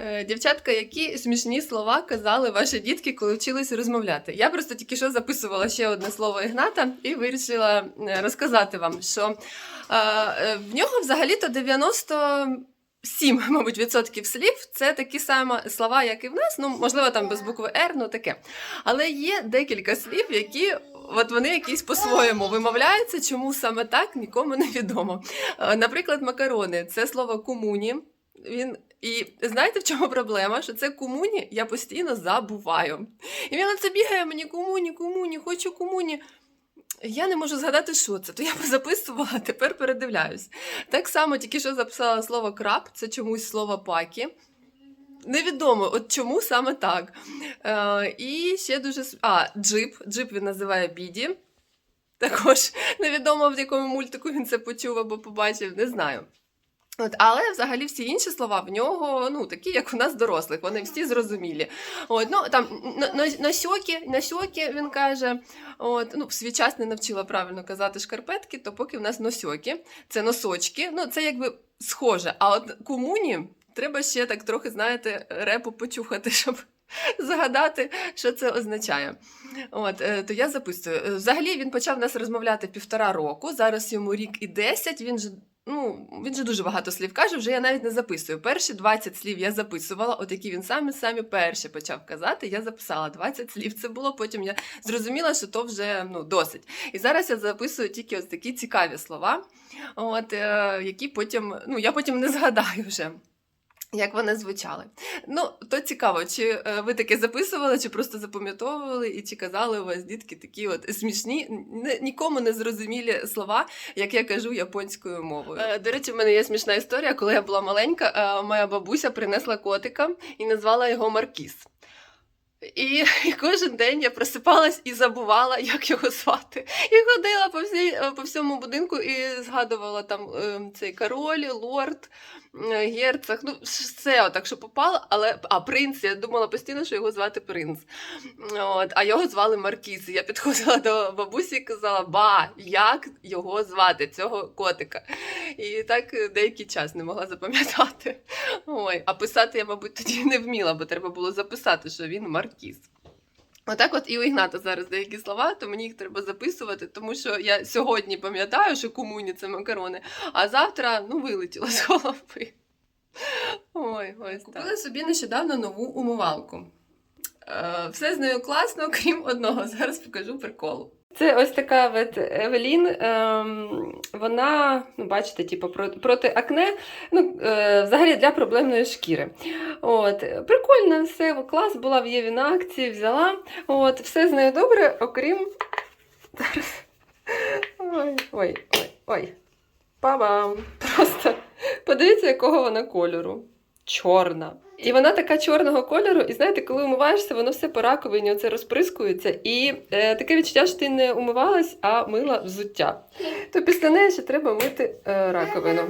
Е, Дівчатка, які смішні слова казали ваші дітки, коли вчилися розмовляти? Я просто тільки що записувала ще одне слово Ігната і вирішила е, розказати вам, що е, в нього взагалі-то 97, мабуть, відсотків слів це такі самі слова, як і в нас. Ну, можливо, там без букви Р, ну таке. Але є декілька слів, які. От вони якісь по-своєму вимовляються, чому саме так нікому не відомо. Наприклад, макарони це слово кумуні. Він і знаєте, в чому проблема? Що це кумуні я постійно забуваю. І він оце бігає мені кумуні, кумуні, хочу кумуні. Я не можу згадати, що це, то я записувала, тепер передивляюсь. Так само тільки що записала слово краб, це чомусь слово пакі. Невідомо, от чому саме так. Е, і ще дуже. А, джип. Джип він називає біді. Також невідомо, в якому мультику він це почув або побачив, не знаю. От, але взагалі всі інші слова в нього, ну, такі, як у нас дорослих, вони всі зрозумілі. От, ну, там, на, сьокі, на сьокі, він каже, от, ну, свій час не навчила правильно казати шкарпетки, то поки в нас носьоки, це носочки, ну, це якби схоже. А от кумуні треба ще так трохи, знаєте, репу почухати, щоб згадати, що це означає. От, е, то я записую. Взагалі він почав нас розмовляти півтора року, зараз йому рік і 10, він же. Ну, він же дуже багато слів каже, вже я навіть не записую. Перші 20 слів я записувала, от які він самі самі перші почав казати. Я записала 20 слів. Це було. Потім я зрозуміла, що то вже ну, досить. І зараз я записую тільки ось такі цікаві слова, от, е, які потім, ну, я потім не згадаю вже. Як вони звучали. Ну, то цікаво, чи е, ви таке записували, чи просто запам'ятовували, і чи казали у вас дітки такі от смішні, не, нікому не зрозумілі слова, як я кажу японською мовою. Е, до речі, в мене є смішна історія. Коли я була маленька, е, моя бабуся принесла котика і назвала його Маркіс. І, і кожен день я просипалась і забувала, як його звати. І ходила по, всій, е, по всьому будинку і згадувала там е, цей король, лорд, е, герцог. Ну, все отак, що попало, але а принц, я думала постійно, що його звати принц. От, а його звали Маркіз. Я підходила до бабусі і казала: Ба, як його звати, цього котика. І так деякий час не могла запам'ятати. Ой, а писати я, мабуть, тоді не вміла, бо треба було записати, що він Маркіз. Отак от і у Ігната зараз деякі слова, то мені їх треба записувати, тому що я сьогодні пам'ятаю, що комуні це макарони, а завтра ну, вилетіло з голови. Ой, ось так. Купили собі нещодавно нову умивалку. Е, все з нею класно, крім одного. Зараз покажу прикол. Це ось така от Евелін. Ем, вона, ну, бачите, типу, проти акне, ну, е, взагалі для проблемної шкіри. От, прикольно, все, клас, була в Єві на акції, взяла. От, все з нею добре, окрім. Ой, ой, ой, ой. Па-бам! Просто подивіться, якого вона кольору. Чорна. І вона така чорного кольору, і знаєте, коли умиваєшся, воно все по раковині оце розприскується. І е, таке відчуття, що ти не умивалась, а мила взуття. То після неї ще треба мити е, раковину.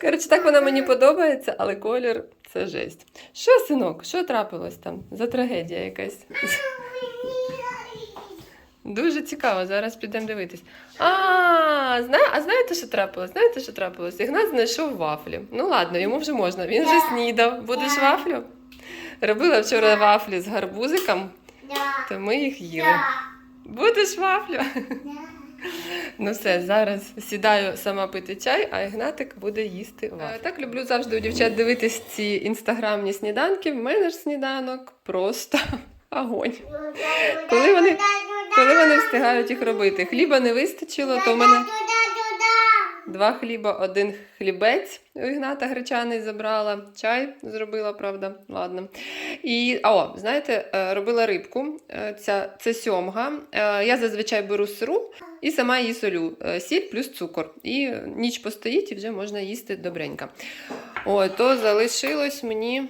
Коротше, так вона мені подобається, але колір це жесть. Що, синок, що трапилось там? За трагедія якась. Дуже цікаво, зараз підемо дивитись. А, зна... а знаєте, що трапилось? Знаєте, що трапилось? Ігнат знайшов вафлі. Ну ладно, йому вже можна. Він вже снідав. Будеш вафлю? Робила вчора вафлі з гарбузиком, то ми їх їли. Будеш вафлю? Ну все, зараз сідаю сама пити чай, а Ігнатик буде їсти вафлю. Так люблю завжди у дівчат дивитись ці інстаграмні сніданки. В мене ж сніданок просто огонь. Коли вони, коли вони встигають їх робити? Хліба не вистачило, то в мене два хліба, один хлібець у Ігната гречаний забрала, чай зробила, правда, ладно. І, о, знаєте, е, робила рибку, е, ця, це сьомга. Е, Я зазвичай беру сиру і сама її солю. Сіль плюс цукор. І ніч постоїть і вже можна їсти добренько. О, то залишилось мені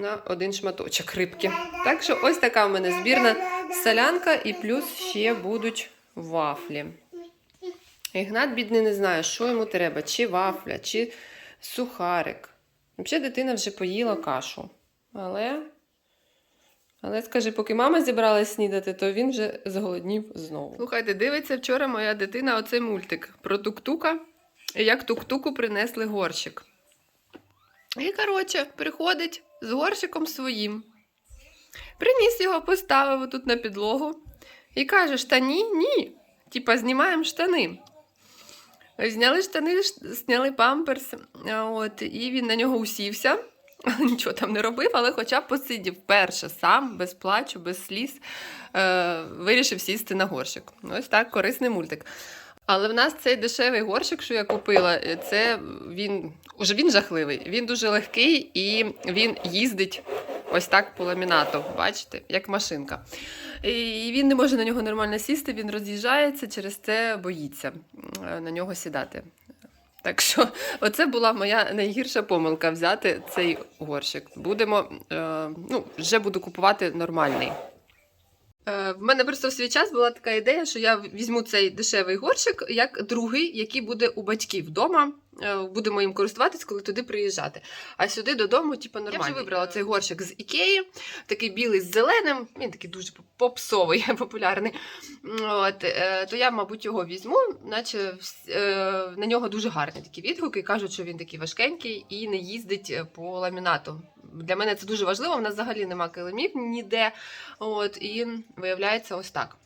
на один шматочок рибки. Так що ось така в мене збірна солянка, і плюс ще будуть вафлі. Ігнат, бідний, не знає, що йому треба, чи вафля, чи сухарик. Взагалі, дитина вже поїла кашу. Але, але скажи, поки мама зібралась снідати, то він вже зголоднів знову. Слухайте, дивиться вчора моя дитина оцей мультик про тук-тука, і як тук-туку принесли горщик. І, коротше, приходить з горщиком своїм. Приніс його, поставив тут на підлогу і каже: штані, ні. Типа, знімаємо штани. Зняли штани, зняли памперс, от, і він на нього усівся. Нічого там не робив, але хоча б посидів перше сам, без плачу, без сліз, е, вирішив сісти на горщик. Ось так, корисний мультик. Але в нас цей дешевий горщик, що я купила, е, це він уже він жахливий. Він дуже легкий і він їздить ось так по ламінату. Бачите, як машинка. І він не може на нього нормально сісти, він роз'їжджається, через це боїться е, на нього сідати. Так що, оце була моя найгірша помилка взяти цей горщик. Будемо, е, ну, вже буду купувати нормальний. Е, В мене просто в свій час була така ідея, що я візьму цей дешевий горщик як другий, який буде у батьків вдома. Е, Будемо їм користуватись, коли туди приїжджати. А сюди додому, типу, нормально. Я вже вибрала цей горщик з Ікеї, такий білий з зеленим, він такий дуже попсовий, популярний. От, е, то я, мабуть, його візьму, наче е, на нього дуже гарні такі відгуки. Кажуть, що він такий важкенький і не їздить е, по ламінату. Для мене це дуже важливо. У нас взагалі нема килимів ніде. От, і виявляється ось так.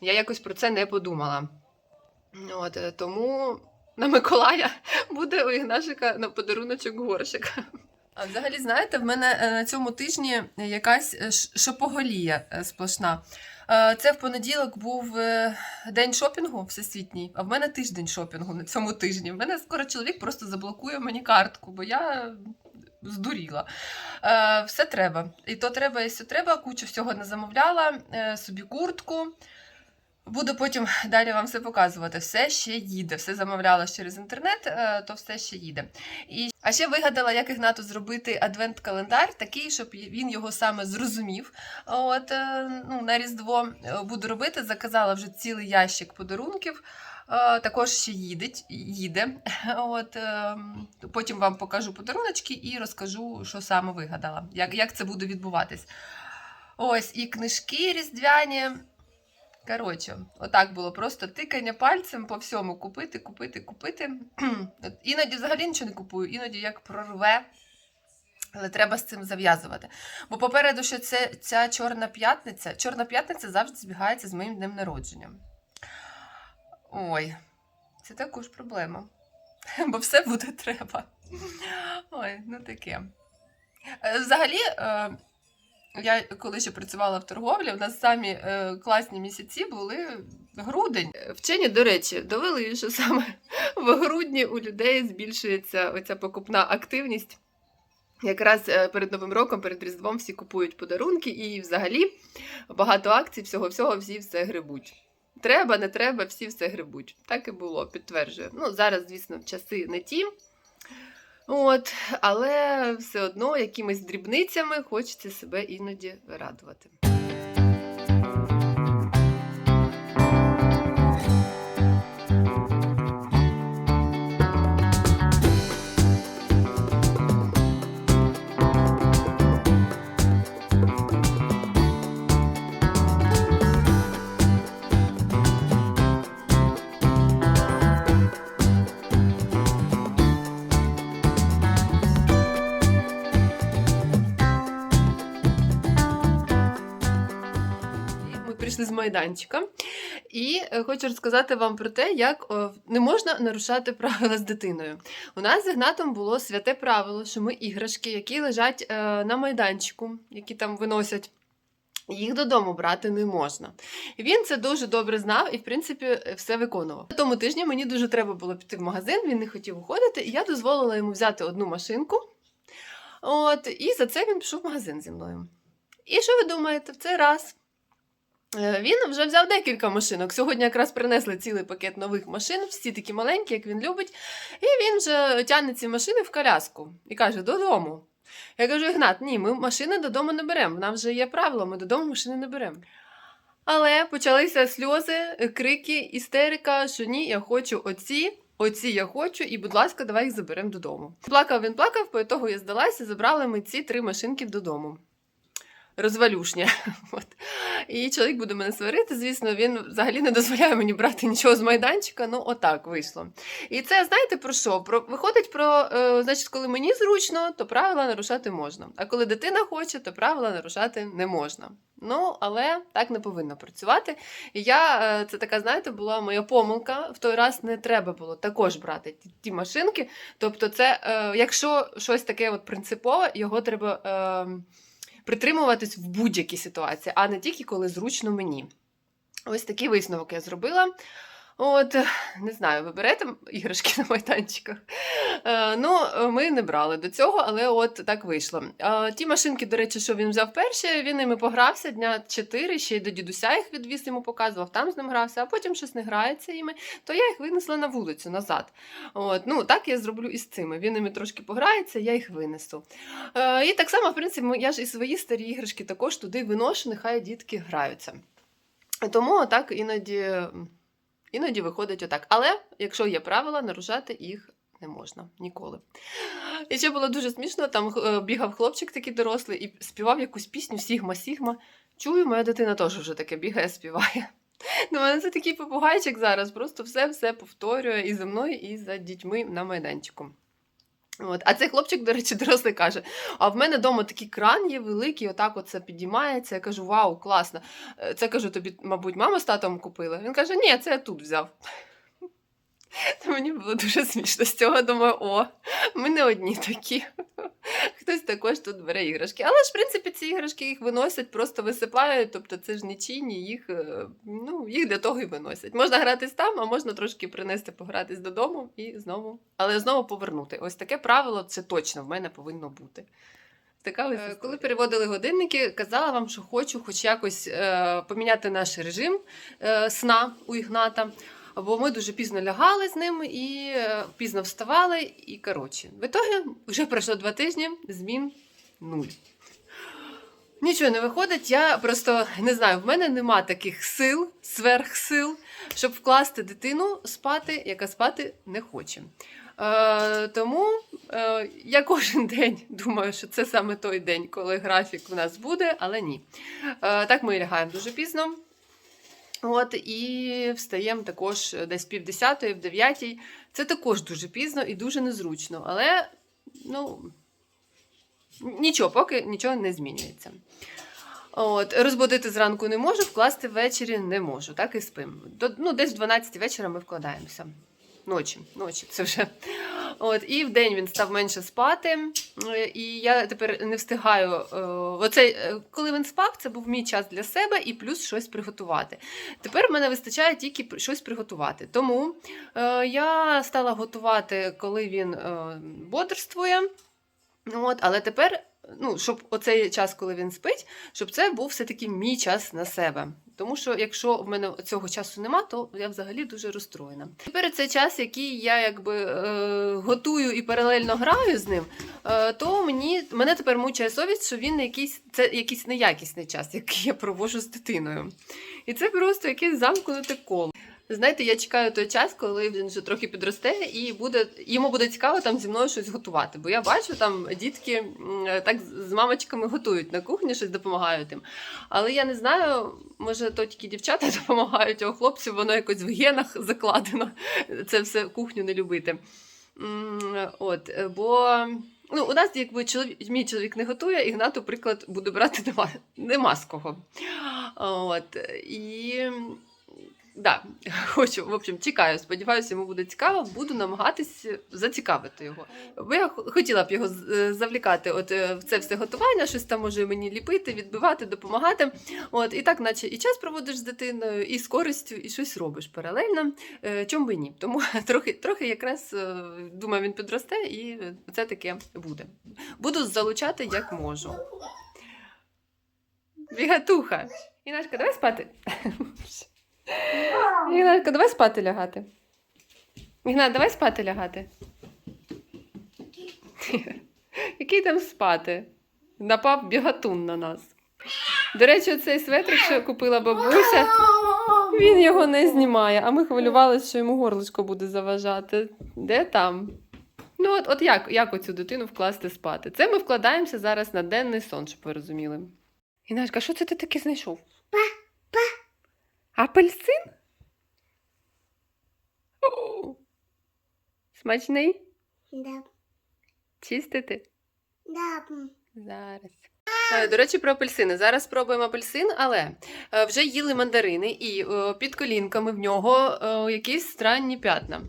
Я якось про це не подумала. От, е, тому на Миколая буде у Ігнашика на подаруночок горщик. А взагалі, знаєте, в мене е, на цьому тижні якась е, шопоголія сплошна. Це в понеділок був день шопінгу всесвітній, а в мене тиждень шопінгу на цьому тижні. В мене скоро чоловік просто заблокує мені картку, бо я здуріла. Е, Все треба. І то треба, і все треба. Кучу всього не замовляла, е, собі куртку. Буду потім далі вам все показувати. Все ще їде. Все замовляла через інтернет, е, то все ще їде. І а ще вигадала, як Ігнату зробити адвент-календар, такий, щоб він його саме зрозумів. От е, ну, на Різдво е, буду робити. Заказала вже цілий ящик подарунків. Е, Також ще їдеть, їде. От, е, потім вам покажу подаруночки і розкажу, що саме вигадала, як, як це буде відбуватись. Ось і книжки різдвяні. Коротше, отак було просто тикання пальцем по всьому купити, купити, купити. Іноді взагалі нічого не купую, іноді як прорве. Але треба з цим зав'язувати. Бо попереду ще це, ця чорна п'ятниця. Чорна п'ятниця завжди збігається з моїм днем народження. Ой, це також проблема. Бо все буде треба. Ой, ну таке. Е, Взагалі, е, я коли ще працювала в торговлі, у нас самі е, класні місяці були грудень. Вчені, до речі, довели, що саме в грудні у людей збільшується оця покупна активність. Якраз перед Новим роком, перед Різдвом всі купують подарунки і взагалі багато акцій, всього-всього, всі все грибуть. Треба, не треба, всі все грибуть. Так і було, підтверджую. Ну, зараз, звісно, часи не ті. От, але все одно якимись дрібницями хочеться себе іноді радувати. Майданчика, і е, хочу розказати вам про те, як не можна нарушати правила з дитиною. У нас з Ігнатом було святе правило, що ми іграшки, які лежать е, на майданчику, які там виносять. Їх додому брати не можна. Він це дуже добре знав і, в принципі, все виконував. Тому тижні мені дуже треба було піти в магазин, він не хотів уходити, і я дозволила йому взяти одну машинку. От, і за це він пішов в магазин зі мною. І що ви думаєте, в цей раз Він вже взяв декілька машинок. Сьогодні якраз принесли цілий пакет нових машин, всі такі маленькі, як він любить. І він вже тягне ці машини в коляску і каже: додому. Я кажу, Ігнат, ні, ми машини додому не беремо. В нас вже є правило, ми додому машини не беремо. Але почалися сльози, крики, істерика, що ні, я хочу оці, оці я хочу, і, будь ласка, давай їх заберемо додому. Плакав він плакав, по того я здалася, забрали ми ці три машинки додому. Розвалюшня. От. І чоловік буде мене сварити. Звісно, він взагалі не дозволяє мені брати нічого з майданчика. Ну, отак вийшло. І це знаєте про що? Про виходить про е, значить, коли мені зручно, то правила нарушати можна. А коли дитина хоче, то правила нарушати не можна. Ну, але так не повинно працювати. І я е, це така, знаєте, була моя помилка. В той раз не треба було також брати ті, ті машинки. Тобто, це е, якщо щось таке от принципове, його треба. Е, притримуватись в будь-якій ситуації, а не тільки коли зручно мені. Ось такий висновок я зробила. От, е, не знаю, ви берете іграшки на майданчиках? Е, ну, ми не брали до цього, але от так вийшло. Е, ті машинки, до речі, що він взяв перші, він ними погрався дня 4, ще й до дідуся їх відвіз, йому показував, там з ним грався, а потім щось не грається іми, то я їх винесла на вулицю назад. От, ну, так я зроблю і з цими. Він ними трошки пограється, я їх винесу. Е, і так само, в принципі, я ж і свої старі іграшки також туди виношу, нехай дітки граються. Тому так іноді. Іноді виходить отак. Але якщо є правила, нарушати їх не можна ніколи. І ще було дуже смішно, там е, бігав хлопчик такий дорослий і співав якусь пісню Сігма Сігма. Чую, моя дитина теж вже таке бігає, співає. Ну, мене це такий попугайчик зараз, просто все-все повторює і за мною, і за дітьми на майданчику. От. А цей хлопчик, до речі, дорослий каже: а в мене вдома такий кран є великий, отак оце підіймається. Я кажу, вау, класно. Е, Це кажу, тобі, мабуть, мама з татом купила. Він каже, ні, це я тут взяв. То мені було дуже смішно з цього. Думаю, о, ми не одні такі. Хтось також тут бере іграшки. Але ж, в принципі, ці іграшки їх виносять, просто висипають, тобто це ж нічийні, їх, е, ну, їх для того і виносять. Можна гратись там, а можна трошки принести погратись додому і знову, але знову повернути. Ось таке правило, це точно в мене повинно бути. Така ось історія. Коли переводили годинники, казала вам, що хочу хоч якось е, поміняти наш режим е, сна у Ігната. Бо ми дуже пізно лягали з ним і е, пізно вставали. І коротше, в ітогі вже пройшло два тижні, змін нуль. Нічого не виходить. Я просто не знаю, в мене нема таких сил, сверхсил, щоб вкласти дитину спати, яка спати не хоче. Е, тому е, я кожен день думаю, що це саме той день, коли графік в нас буде, але ні. Е, так ми лягаємо дуже пізно. От, і встаємо також десь пів десятої, в дев'ятій. Це також дуже пізно і дуже незручно. Але ну, нічого, поки нічого не змінюється. От, розбудити зранку не можу, вкласти ввечері не можу. Так і спим. До, ну, десь в 12 вечора ми вкладаємося. Ночі, ночі, це вже. От, і в день він став менше спати. І я тепер не встигаю. е, Оцей, е, коли він спав, це був мій час для себе і плюс щось приготувати. Tепер в мене вистачає тільки щось приготувати. Тому е, я стала готувати, коли він бодрствує. От, але тепер, ну, щоб оцей час, коли він спить, щоб це був все-таки мій час на себе. Тому що якщо в мене цього часу нема, то я взагалі дуже розстроєна. Тепер цей час, який я якби е, готую і паралельно граю з ним, е, то мені мене тепер мучає совість, що він якийсь це якийсь неякісний час, який я проводжу з дитиною. І це просто якесь замкнуте коло. Знаєте, я чекаю той час, коли він вже трохи підросте, і буде йому буде цікаво там зі мною щось готувати. Бо я бачу, там дітки так з мамочками готують на кухні, щось допомагають їм. Але я не знаю, може, то тільки дівчата допомагають, а у хлопців воно якось в генах закладено. Це все кухню не любити. От, бо ну, у нас, якби чоловік, мій чоловік не готує, Ігнату, приклад, буде брати нема, нема з кого. От, і да, хочу, в общем, чекаю. Сподіваюся, йому буде цікаво. Буду намагатись зацікавити його. Бо я хотіла б його е, завлікати от е, в це все готування, щось там може мені ліпити, відбивати, допомагати. От і так, наче і час проводиш з дитиною, і з користю, і щось робиш паралельно. Е, Чому би ні? Тому трохи, трохи якраз думаю, він підросте, і це таке буде. Буду залучати як можу. Бігатуха. Інашка, давай спати. Ігнатка, давай спати лягати. Ігнат, давай спати лягати. Який там спати? Напав бігатун на нас. До речі, цей светрик, що купила бабуся, він його не знімає, а ми хвилювалися, що йому горлочко буде заважати. Де там? Ну, от, от як, як оцю дитину вкласти спати? Це ми вкладаємося зараз на денний сон, щоб ви розуміли. Інашка, що це ти таке знайшов? Апельсин? О, Смачний? Да. Чистити? Да. Зараз. Е, До речі, про апельсини. Зараз спробуємо апельсин, але е, вже їли мандарини, і е, під колінками в нього якісь странні п'ятна.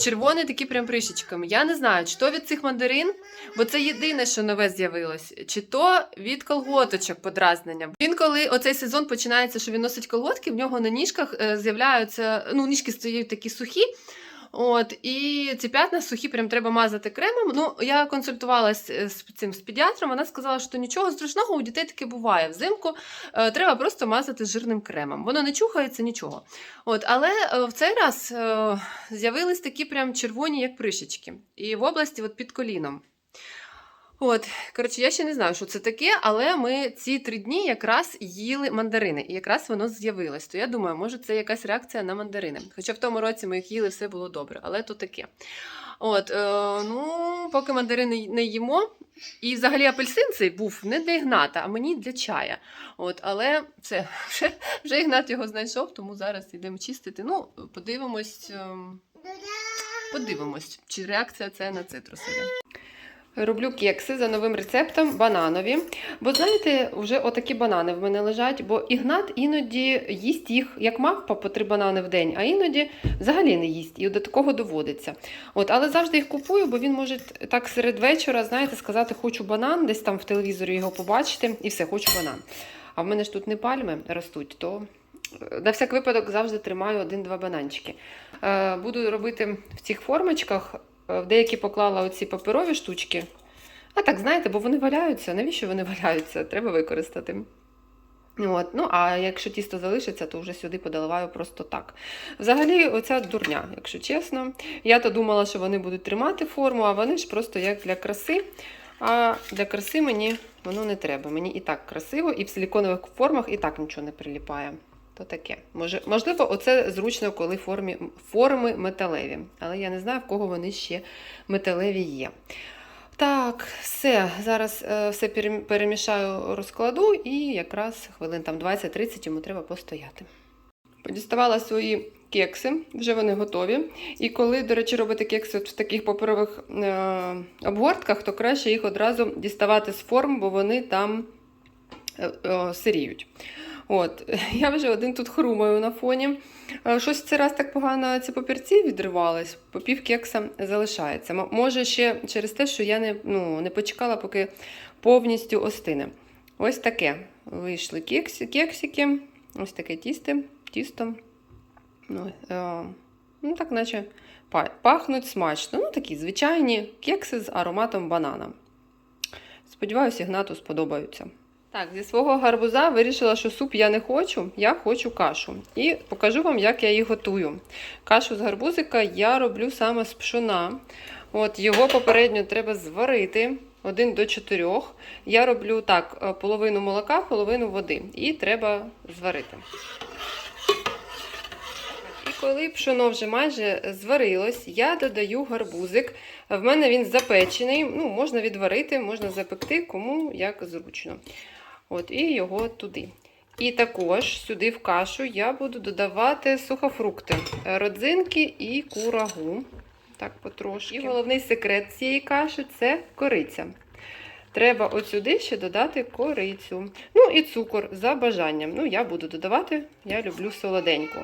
Червоні такі прям прищечками. Я не знаю, чи то від цих мандарин, бо це єдине, що нове з'явилось, чи то від колготочок подразнення. Він, коли оцей сезон починається, що він носить колготки, в нього на ніжках з'являються, ну, ніжки стають такі сухі. От, і ці п'ятна сухі прям треба мазати кремом. Ну, я консультувалася з цим з педіатром, вона сказала, що нічого страшного у дітей таке буває. Взимку е, треба просто мазати жирним кремом. Воно не чухається нічого. От, але е, в цей раз е, з'явились такі прям червоні, як прищечки. І в області от під коліном. От, коротше, я ще не знаю, що це таке, але ми ці три дні якраз їли мандарини, і якраз воно з'явилось. То я думаю, може, це якась реакція на мандарини. Хоча в тому році ми їх їли, все було добре, але то таке. От, е, ну, поки мандарини не їмо. І взагалі апельсин цей був не для Ігната, а мені для чая. От, але все, вже, вже Ігнат його знайшов, тому зараз йдемо чистити. Ну, подивимось, ем, подивимось, чи реакція це на цитрусові. Роблю кекси за новим рецептом бананові. Бо знаєте, вже отакі банани в мене лежать, бо Ігнат іноді їсть їх як мавпа по три банани в день, а іноді взагалі не їсть. І до такого доводиться. От, але завжди їх купую, бо він може так серед вечора, знаєте, сказати, хочу банан, десь там в телевізорі його побачити, і все, хочу банан. А в мене ж тут не пальми ростуть, то е, на всяк випадок завжди тримаю один-два бананчики. Е, Буду робити в цих формочках. Е, В деякі поклала оці паперові штучки. А так, знаєте, бо вони валяються. Навіщо вони валяються? Треба використати. От. Ну, а якщо тісто залишиться, то вже сюди подоливаю просто так. Взагалі, оця дурня, якщо чесно. Я то думала, що вони будуть тримати форму, а вони ж просто як для краси. А для краси мені воно не треба. Мені і так красиво, і в силіконових формах і так нічого не приліпає. То таке. Може, можливо, оце зручно, коли формі, форми металеві. Але я не знаю, в кого вони ще металеві є. Так, все. Зараз е, все перемішаю, розкладу, і якраз хвилин там 20-30 йому треба постояти. Подіставала свої кекси, вже вони готові. І коли, до речі, робити кекси в таких паперових е, обгортках, то краще їх одразу діставати з форм, бо вони там е, е, сиріють. От, я вже один тут хрумаю на фоні. Е, Щось цей раз так погано ці папірці відривались, по пів кекса залишається. Може, ще через те, що я не, ну, не почекала, поки повністю остине. Ось таке. Вийшли кекси, кексики, ось таке тісто, тісто. Ну, е, ну, так наче пахнуть смачно. Ну, такі звичайні кекси з ароматом банана. Сподіваюся, Ігнату сподобаються. Так, зі свого гарбуза вирішила, що суп я не хочу, я хочу кашу. І покажу вам, як я її готую. Кашу з гарбузика я роблю саме з пшона. От, його попередньо треба зварити 1 до 4. Я роблю так: е, половину молока, половину води. І треба зварити. І коли пшоно вже майже зварилось, я додаю гарбузик. В мене він запечений. Ну, можна відварити, можна запекти, кому як зручно. От, і його туди. І також сюди в кашу я буду додавати сухофрукти, родзинки і курагу. Так, потрошки. І головний секрет цієї каші це кориця. Треба от сюди ще додати корицю. Ну і цукор за бажанням. Ну, я буду додавати, я люблю солоденьку.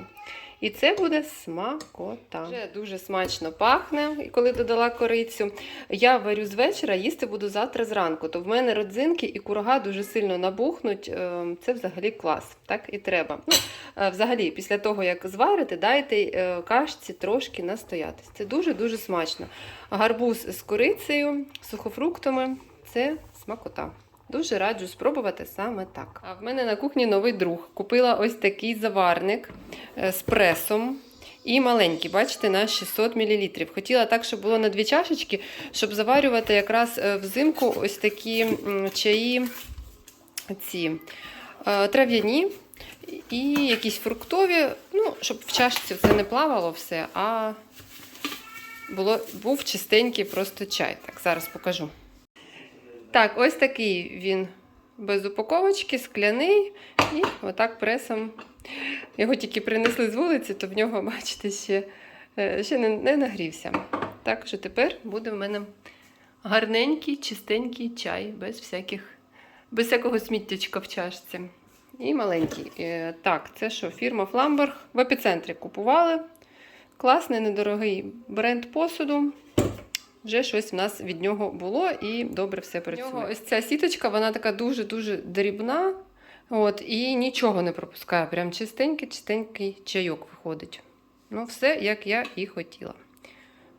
І це буде смакота. Вже дуже смачно пахне, коли додала корицю. Я варю з вечора, їсти буду завтра зранку. То в мене родзинки і курага дуже сильно набухнуть. Е, Це взагалі клас. Так і треба. Ну, е, взагалі, після того, як зварите, дайте е, кашці трошки настоятись. Це дуже-дуже смачно. Гарбуз з корицею, сухофруктами це смакота. Дуже раджу спробувати саме так. А в мене на кухні новий друг. Купила ось такий заварник е, з пресом. І маленький, бачите, на 600 мл. Хотіла так, щоб було на дві чашечки, щоб заварювати якраз е, взимку ось такі чаї ці е, трав'яні і якісь фруктові, ну, щоб в чашці це не плавало все, а було, був чистенький просто чай. Так, зараз покажу. Так, ось такий він без упаковочки, скляний, і отак пресом. Його тільки принесли з вулиці, то в нього, бачите, ще, е, ще не, не нагрівся. Так що тепер буде в мене гарненький, чистенький чай, без всяких, без всякого сміттячка в чашці. І маленький. Е, Так, це що, фірма Фламберг в епіцентрі купували. Класний, недорогий бренд посуду. Вже щось в нас від нього було і добре все працює. нього ось ця сіточка, вона така дуже-дуже дрібна. От, і нічого не пропускає. Прям чистенький, чистенький чайок виходить. Ну, все, як я і хотіла.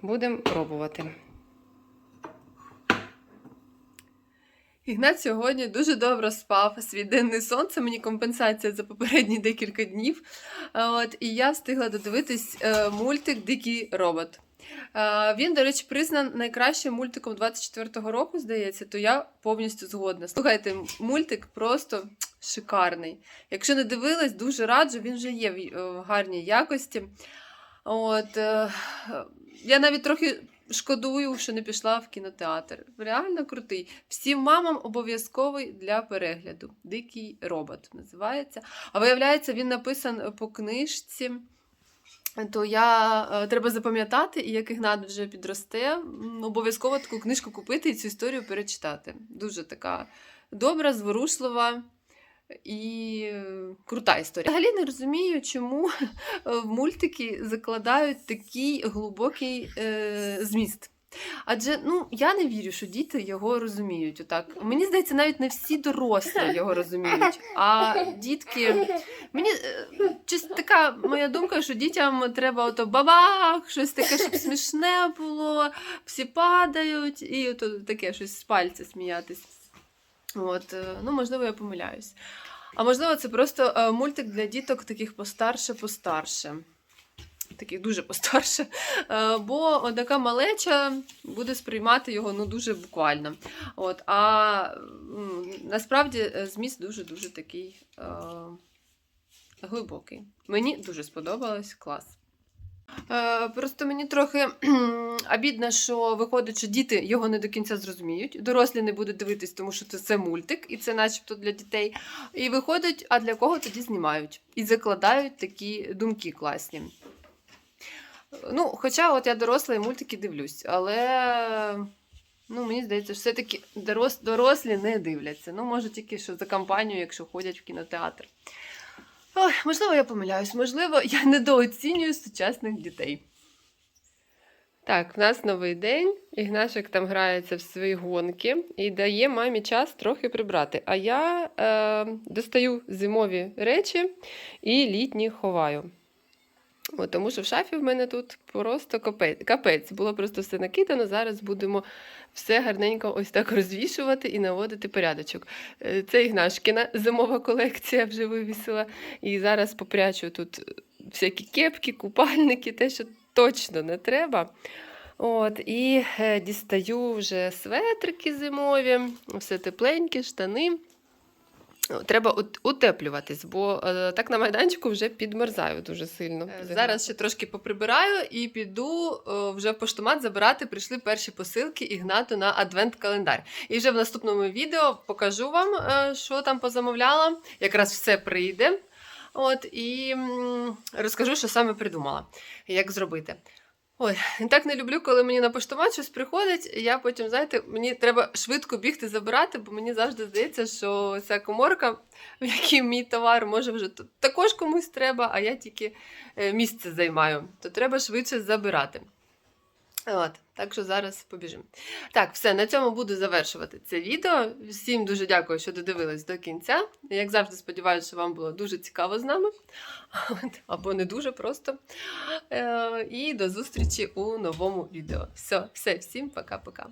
Будемо пробувати. Ігнат сьогодні дуже добре спав. Свій денний сон це мені компенсація за попередні декілька днів. От, і я встигла додивитись е, мультик Дикий робот. Е, Він, до речі, признан найкращим мультиком 24-го року, здається, то я повністю згодна. Слухайте, мультик просто шикарний. Якщо не дивилась, дуже раджу, він вже є в е, гарній якості. От, е, я навіть трохи шкодую, що не пішла в кінотеатр. Реально крутий. Всім мамам обов'язковий для перегляду. Дикий робот називається. А виявляється, він написан по книжці. То я е, треба запам'ятати, і як Ігнат вже підросте, обов'язково таку книжку купити і цю історію перечитати. Дуже така добра, зворушлива і крута історія. Взагалі не розумію, чому в мультики закладають такий глибокий е, зміст. Адже ну я не вірю, що діти його розуміють. Отак. Мені здається, навіть не всі дорослі його розуміють. А дітки. Мені е, чись така моя думка, що дітям треба ото бабах, щось таке, щоб смішне було, всі падають, і ото таке щось з пальця сміятись. От, е, ну, можливо, я помиляюсь. А можливо, це просто е, мультик для діток таких постарше-постарше. Таких дуже постарше. Е, Бо така малеча буде сприймати його ну, дуже буквально. От, а насправді е, зміст дуже-дуже такий е, глибокий. Мені дуже сподобалось клас. Е, Просто мені трохи обідно, що виходить, що діти його не до кінця зрозуміють. Дорослі не будуть дивитись, тому що це, це мультик, і це начебто для дітей. І виходить, а для кого тоді знімають? І закладають такі думки класні. Ну, хоча от я доросла і мультики дивлюсь, але ну, мені здається, що все-таки дорос, дорослі не дивляться. Ну, може, тільки що за компанію, якщо ходять в кінотеатр. Ой, можливо, я помиляюсь, можливо, я недооцінюю сучасних дітей. Так, в нас новий день. Ігнашик там грається в свої гонки і дає мамі час трохи прибрати. А я е, достаю зимові речі і літні ховаю. От, тому що в шафі в мене тут просто капець. капець. Було просто все накидано. Зараз будемо все гарненько ось так розвішувати і наводити порядочок. Е, Це Ігнашкіна зимова колекція вже вивісила. І зараз попрячу тут всякі кепки, купальники, те, що точно не треба. От, і е, дістаю вже светрики зимові, все тепленькі, штани. О, Треба ут- утеплюватись, бо е, так на майданчику вже підмерзаю дуже сильно. Зараз ще трошки поприбираю і піду е, вже в поштомат забирати. Прийшли перші посилки Ігнату на адвент-календар. І вже в наступному відео покажу вам, е, що там позамовляла. Якраз все прийде. От, і розкажу, що саме придумала, як зробити. Ой, так не люблю, коли мені на поштомат щось приходить. Я потім, знаєте, мені треба швидко бігти забирати, бо мені завжди здається, що ця коморка, в якій мій товар, може вже також комусь треба, а я тільки е, місце займаю. То треба швидше забирати. От, так що зараз побіжимо. Так, все, на цьому буду завершувати це відео. Всім дуже дякую, що додивились до кінця. Як завжди, сподіваюся, що вам було дуже цікаво з нами. Або не дуже просто. Е, і до зустрічі у новому відео. Все, все, всім пока-пока.